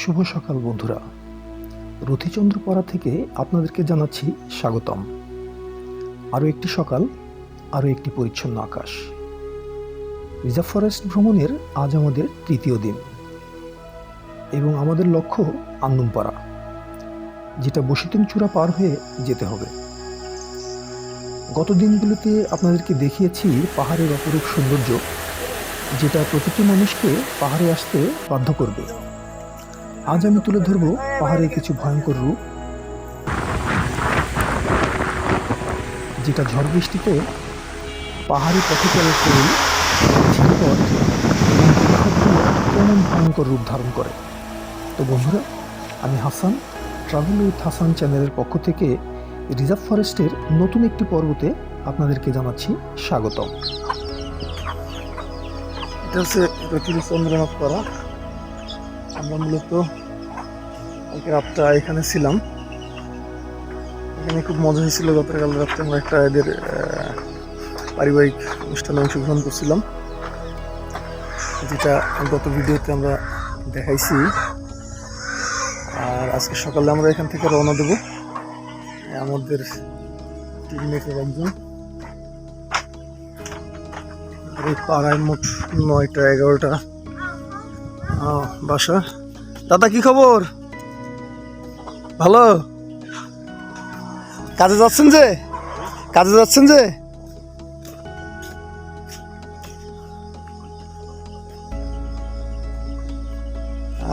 শুভ সকাল বন্ধুরা। রথিচন্দ্রপাড়া থেকে আপনাদেরকে জানাচ্ছি স্বাগতম। আরও একটি সকাল, আরও একটি পরিচ্ছন্ন আকাশ। রিজার্ভ ফরেস্ট ভ্রমণের আজ আমাদের তৃতীয় দিন এবং আমাদের লক্ষ্য আন্দুমপাড়া, যেটা বসিতুম চূড়া পার হয়ে যেতে হবে। গত দিনগুলোতে আপনাদেরকে দেখিয়েছি পাহাড়ের অপরূপ সৌন্দর্য, যেটা প্রতিটি মানুষকে পাহাড়ে আসতে বাধ্য করবে। আজ আমি তুলে ধরব পাহাড়ের কিছু ভয়ঙ্কর রূপ, যেটা ঝড় বৃষ্টিতে পাহাড়ি পথে ঝিলপথ কেমন ভয়ঙ্কর রূপ ধারণ করে। তো বন্ধুরা, আমি হাসান ট্রাভেল উইথ হাসান চ্যানেলের পক্ষ থেকে রিজার্ভ ফরেস্টের নতুন একটি পর্বতে আপনাদেরকে জানাচ্ছি স্বাগতম। এটা হচ্ছে চন্দ্রনাথ পাড়া। আমরা মূলত কালকে রাতটা এখানে ছিলাম। এখানে খুব মজা হয়েছিল। গতকাল রাত্রে আমরা একটা এদের পারিবারিক অনুষ্ঠানে অংশগ্রহণ করছিলাম। যেটা গত ভিডিওতে আমরা দেখাইছি। আর আজকে সকালে আমরা এখান থেকে রওনা দেব। আমাদের টিমমেটের একজন। পাড়ায় মোট নয়টা, এগারোটা বাসা। দাদা, কি খবর? ভালো? কাজে যাচ্ছেন যে? কাজে যাচ্ছেন যে?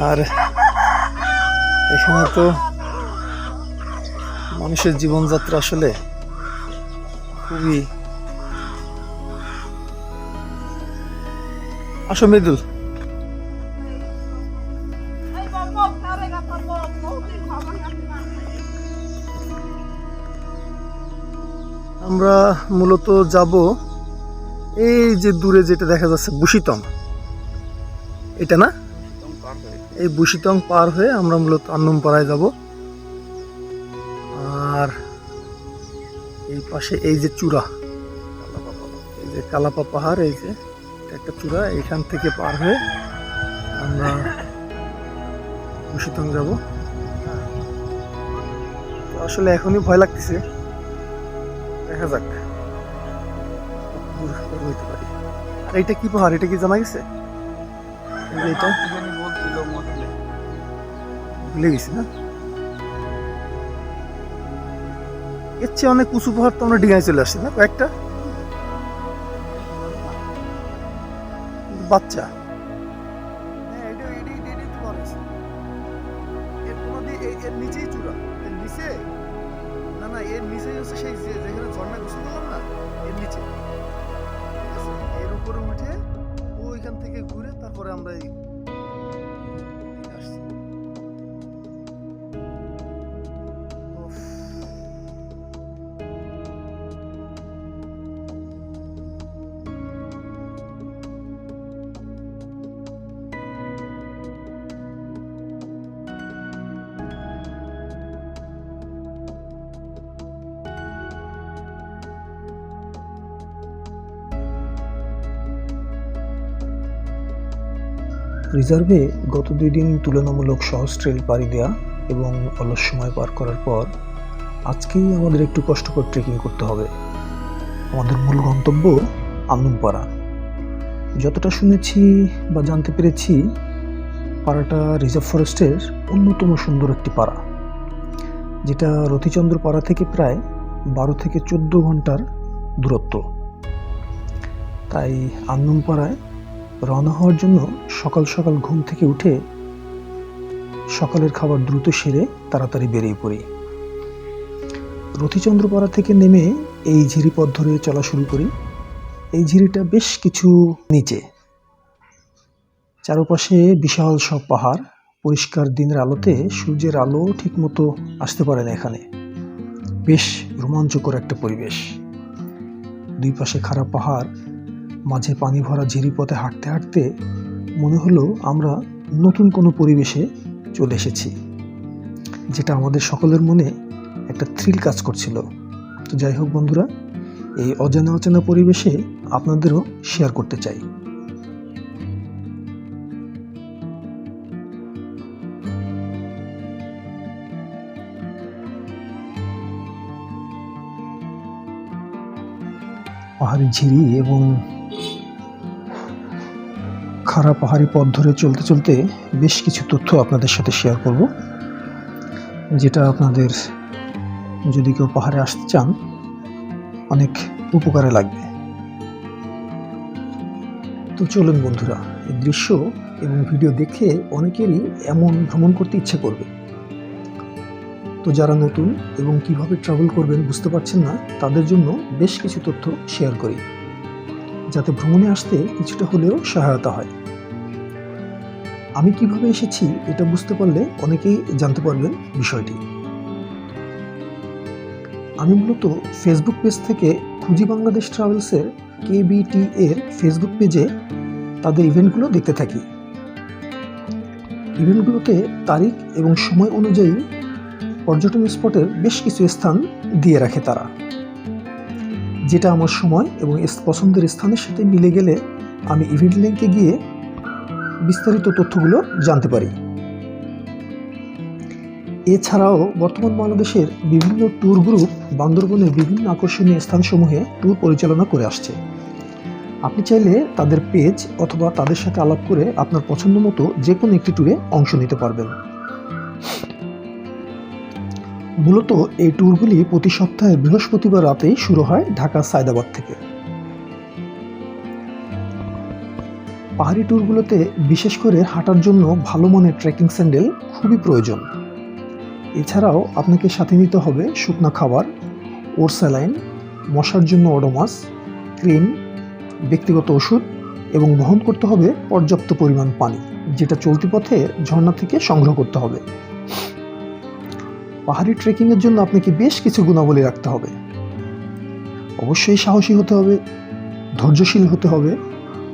আর এখানে তো মানুষের জীবনযাত্রা আসলে খুবই আসো মৃদুল আমরা মূলত যাব এই যে দূরে যেটা দেখা যাচ্ছে বুশিতং। এটা না? এই বুশিতং পার হয়ে আমরা মূলত আন্নমপাড়ায় যাব। আর এই পাশে এই যে চূড়া, এই যে কালাপা পাহাড়, এই যে একটা চূড়া, এখান থেকে পার হয়ে আমরা বুশিতং যাব। আসলে এখনই ভয় লাগতেছে। দেখা যাক। হইতে পারি। আর এটা কি পাহাড়? এটা কি জানা গেছে? এটা ভুলে গেছি না? এর চেয়ে অনেক উঁচু পাহাড় তো আমরা ডিঙায় চলে আসছি না কয়েকটা? বাচ্চা। রিজার্ভে গত দুই দিন তুলনামূলক সহজ ট্রেল পাড়ি দেওয়া এবং অলস সময় পার করার পর আজকেই আমাদের একটু কষ্টকর ট্রেকিং করতে হবে। আমাদের মূল গন্তব্য আন্দুমপাড়া যতটা শুনেছি বা জানতে পেরেছি, পাড়াটা রিজার্ভ ফরেস্টের অন্যতম সুন্দর একটি পাড়া, যেটা রতিচন্দ্র পাড়া থেকে প্রায় বারো থেকে চোদ্দ ঘণ্টার দূরত্ব। তাই আন্দুমপাড়ায় রওনা হওয়ার জন্য সকাল সকাল ঘুম থেকে উঠে সকালের খাবার দ্রুত সেরে তাড়াতাড়ি বেরিয়ে পড়ি। রথিচন্দ্রপাড়া থেকে নেমে এই ঝিরিপথ ধরে চলা শুরু করি। এই ঝিরিটা বেশ কিছু নিচে। চারপাশে বিশাল সব পাহাড়। পরিষ্কার দিনের আলোতে সূর্যের আলো ঠিকমতো আসতে পারে না এখানে। বেশ রোমাঞ্চকর একটা পরিবেশ। দুই পাশে খারাপ পাহাড় মাঝে পানি ভরা ঝিরি পথে হাঁটতে হাঁটতে মনে হলো আমরা নতুন কোনো পরিবেশে চলে এসেছি, যেটা আমাদের সকলের মনে একটা থ্রিল কাজ করছিল। তো যাই হোক বন্ধুরা, এই অজানা অচেনা পরিবেশে আপনাদেরও শেয়ার করতে চাই। পাহাড়ি ঝিরি এবং খাড়া পাহাড়ি পথ ধরে চলতে চলতে বেশ কিছু তথ্য আপনাদের সাথে শেয়ার করব। যেটা আপনাদের যদি কেউ পাহাড়ে আসতে চান, অনেক উপকারে লাগবে। তো চলুন বন্ধুরা, এই দৃশ্য এবং ভিডিও দেখে অনেকেরই এমন ভ্রমণ করতে ইচ্ছে করবে। তো যারা নতুন এবং কীভাবে ট্রাভেল করবেন বুঝতে পারছেন না, তাদের জন্য বেশ কিছু তথ্য শেয়ার করি। যাতে ভ্রমণে আসতে কিছুটা হলেও সহায়তা হয়। আমি কীভাবে এসেছি এটা বুঝতে পারলে অনেকেই জানতে পারবেন বিষয়টি। আমি মূলত ফেসবুক পেজ থেকে খুঁজি বাংলাদেশ ট্রাভেলসের কেবিটি এর ফেসবুক পেজে তাদের ইভেন্টগুলো দেখতে থাকি। ইভেন্টগুলোতে তারিখ এবং সময় অনুযায়ী পর্যটন স্পটের বেশ কিছু স্থান দিয়ে রাখে তারা। যেটা আমার সময় এবং পছন্দের স্থানের সাথে মিলে গেলে আমি ইভেন্ট লিঙ্কে গিয়ে বিস্তারিত তথ্যগুলো জানতে পারি। এছাড়াও বর্তমান বাংলাদেশের বিভিন্ন ট্যুর গ্রুপ বান্দরবনের বিভিন্ন আকর্ষণীয় স্থানসমূহে ট্যুর পরিচালনা করে আসছে। আপনি চাইলে তাদের পেজ অথবা তাদের সাথে আলাপ করে আপনার পছন্দ মতো যে কোনো একটি ট্যুরে অংশ নিতে পারবেন। মূলত এই ট্যুরগুলি প্রতি সপ্তাহে বৃহস্পতিবার রাতেই শুরু হয় ঢাকা সায়দাবাদ থেকে। পাহাড়ি ট্যুরগুলোতে বিশেষ করে হাঁটার জন্য ভালো মানের ট্রেকিং স্যান্ডেল খুবই প্রয়োজন। এছাড়াও আপনাকে সাথে নিতে হবে শুকনা খাবার, ওর স্যালাইন, মশার জন্য ওডোমাস ক্রিম, ব্যক্তিগত ওষুধ এবং বহন করতে হবে পর্যাপ্ত পরিমাণ পানি, যেটা চলতি পথে ঝর্ণা থেকে সংগ্রহ করতে হবে। পাহাড়ি ট্রেকিংয়ের জন্য আপনাকে বেশ কিছু গুণাবলী রাখতে হবে। অবশ্যই সাহসী হতে হবে, ধৈর্যশীল হতে হবে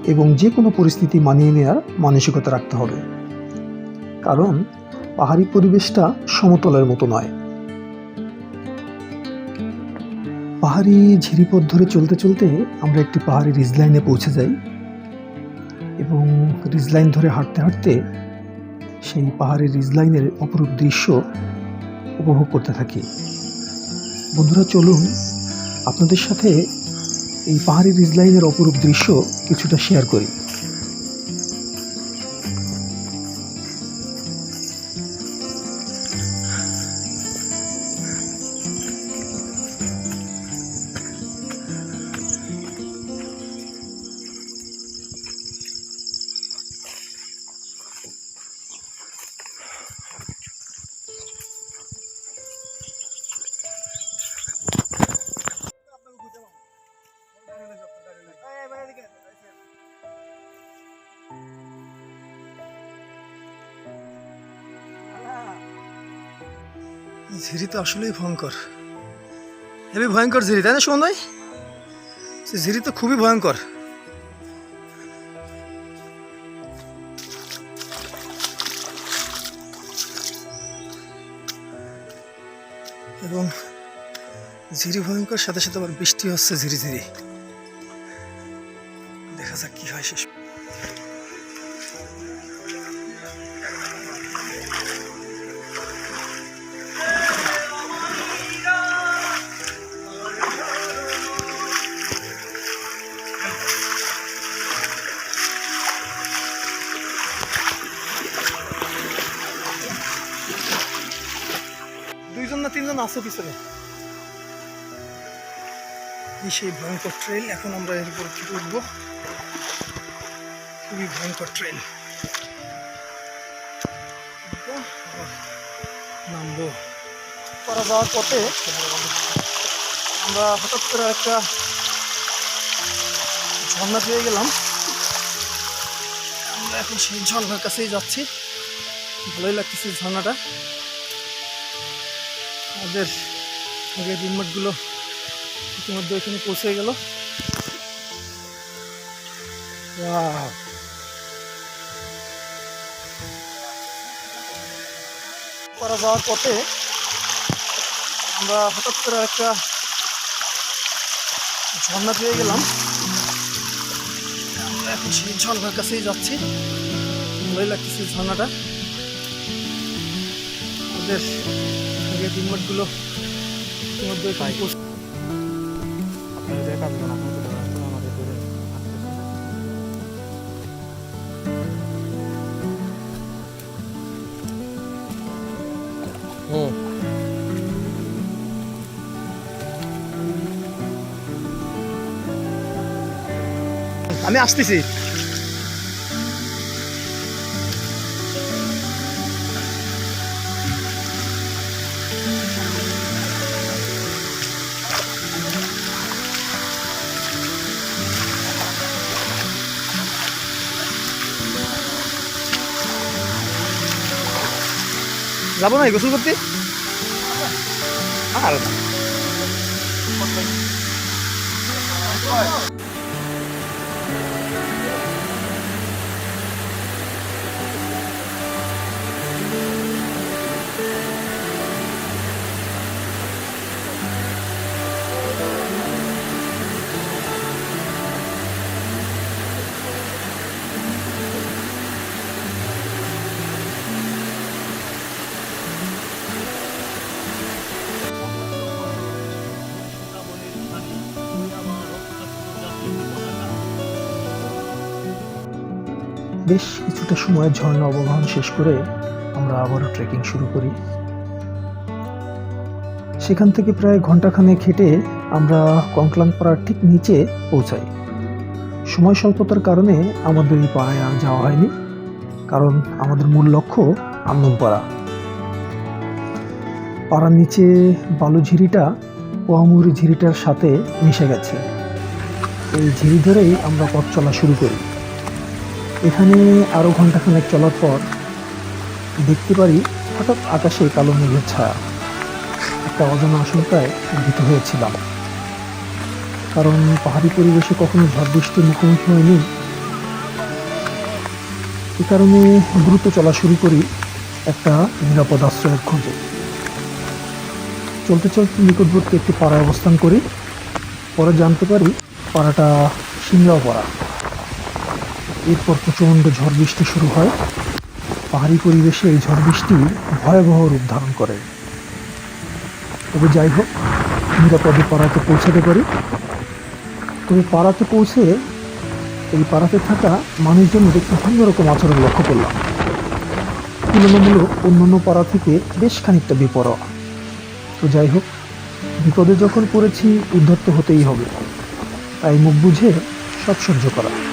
এবং যে কোনো পরিস্থিতি মানিয়ে নেওয়ার মানসিকতা রাখতে হবে। কারণ পাহাড়ি পরিবেশটা সমতলের মতো নয়। পাহাড়ি ঝিরিপথ ধরে চলতে চলতে আমরা একটি পাহাড়ি রিজলাইনে পৌঁছে যাই এবং রিজলাইন ধরে হাঁটতে হাঁটতে সেই পাহাড়ি রিজলাইনের অপরূপ দৃশ্য উপভোগ করতে থাকি। বন্ধুরা, চলুন আপনাদের সাথে এই পাহাড়ি রিজলাইনের অপরূপ দৃশ্য কিছুটা শেয়ার করি। ঝিরি তো আসলেই ভয়ঙ্কর। হেবি ভয়ঙ্কর ঝিরি, তাই না ভাই? সে ঝিরি তো খুবই ভয়ঙ্কর। এবং ঝিরি ভয়ঙ্কর, সাথে সাথে আবার বৃষ্টি হচ্ছে ঝিরি ঝিরি। দেখা যাক কি হয় শেষ। তিনজন আছে পিছনে। সেই ভয়ঙ্কর ট্রেল এখন আমরা এর উপর থেকে উঠবো। খুবই ভয়ঙ্কর উঠবো, নামবো। করা যাওয়ার পথে আমরা হঠাৎ করে একটা ঝর্ণা পেয়ে গেলাম। আমরা এখন সেই ঝর্ণার কাছেই যাচ্ছি। ভালোই লাগতেছে ঝর্ণাটা। আমাদের আগের রুমমেটগুলো ইতিমধ্যে এখানে পৌঁছে গেল। করা যাওয়ার পথে আমরা হঠাৎ করে একটা ঝর্ণা পেয়ে গেলাম। আমরা এখন সেই ঝর্ণার কাছেই যাচ্ছি। ভালোই লাগতেছে ঝর্ণাটা। আমাদের থেকে রিমোটগুলো আমি আসতেছি। যাব না গোসল করতে? আর বেশ কিছুটা সময় ঝর্ণা অবগাহন শেষ করে আমরা আবারও ট্রেকিং শুরু করি। সেখান থেকে প্রায় ঘন্টাখানেক হেঁটে আমরা কংক্লাং পাড়ার ঠিক নিচে পৌঁছাই। সময় স্বল্পতার কারণে আমাদের এই পাড়ায় আর যাওয়া হয়নি, কারণ আমাদের মূল লক্ষ্য আন্দনপাড়া পাড়ার নিচে বালুঝিরিটা পোয়ামুরি ঝিরিটার সাথে মিশে গেছে। এই ঝিরি ধরেই আমরা পথ চলা শুরু করি। এখানে আরও ঘন্টাখানেক চলার পর দেখতে পারি হঠাৎ আকাশে কালো মেঘের ছায়া। একটা অজানা আশঙ্কায় ভীত হয়েছিলাম। কারণ পাহাড়ি পরিবেশে কখনো ঝড় বৃষ্টির মুখোমুখি হয়নি। এ কারণে দ্রুত চলা শুরু করি একটা নিরাপদ আশ্রয়ের খোঁজে। চলতে চলতে নিকটবর্তী একটি পাড়ায় অবস্থান করি। পরে জানতে পারি পাড়াটা সিংড়াও পাড়া এরপর প্রচণ্ড ঝড় বৃষ্টি শুরু হয়। পাহাড়ি পরিবেশে এই ঝড় বৃষ্টি ভয়াবহ রূপ ধারণ করে। তবে যাই হোক, নিরাপদে পাড়াতে পৌঁছাতে পারি। তবে পাড়াতে পৌঁছে এই পাড়াতে থাকা মানুষজনের একটু অন্যরকম আচরণ লক্ষ্য করলাম। তুলনামূলক অন্যান্য পাড়া থেকে বেশ খানিকটা বিপরোয়া। তো যাই হোক, বিপদে যখন পড়েছি উদ্ধত্ত হতেই হবে। তাই মুখ বুঝে সব সহ্য করা।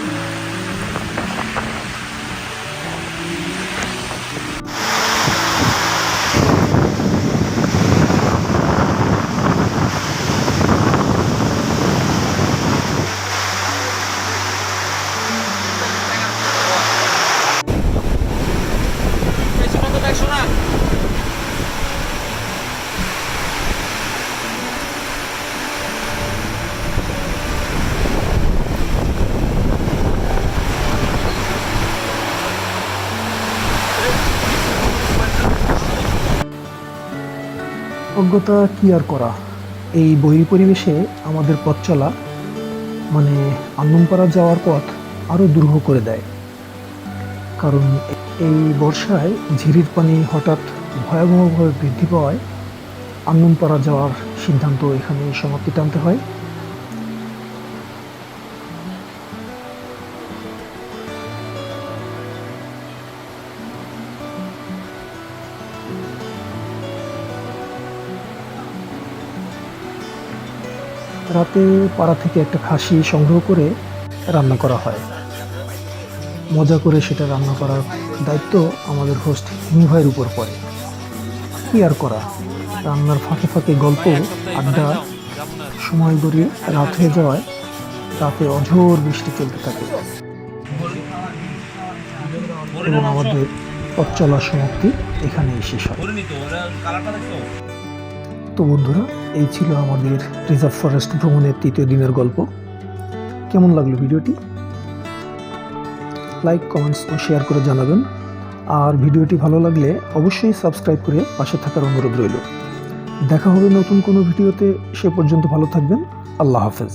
অজ্ঞতা কি আর করা? এই বহির পরিবেশে আমাদের পথ চলা মানে আন্দমপাড়া যাওয়ার পথ আরও দুর্হ করে দেয়। কারণ এই বর্ষায় ঝিরির পানি হঠাৎ ভয়াবহভাবে বৃদ্ধি পাওয়ায় আন্দমপাড়া যাওয়ার সিদ্ধান্ত এখানে সমাপ্তি টানতে হয়। রাতে পাড়া থেকে একটা খাসি সংগ্রহ করে রান্না করা হয়। মজা করে সেটা রান্না করার দায়িত্ব আমাদের হোস্ট হিমু ভাইয়ের উপর পড়ে। কি আর করা? রান্নার ফাঁকে ফাঁকে গল্প, আড্ডা, সময় গড়িয়ে রাত হয়ে যাওয়ায় রাতে অঝোর বৃষ্টি চলতে থাকে। এবং আমাদের পথ সমাপ্তি এখানেই শেষ হয়। তো বন্ধুরা, এই ছিল আমাদের রিজার্ভ ফরেস্ট ভ্রমণের তৃতীয় দিনের গল্প। কেমন লাগল ভিডিওটি? লাইক কমেন্টস ও শেয়ার করে জানাবেন। আর ভিডিওটি ভালো লাগলে অবশ্যই সাবস্ক্রাইব করে পাশে থাকার অনুরোধ রইল। দেখা হবে নতুন কোনো ভিডিওতে, সে পর্যন্ত ভালো থাকবেন। আল্লাহ হাফেজ।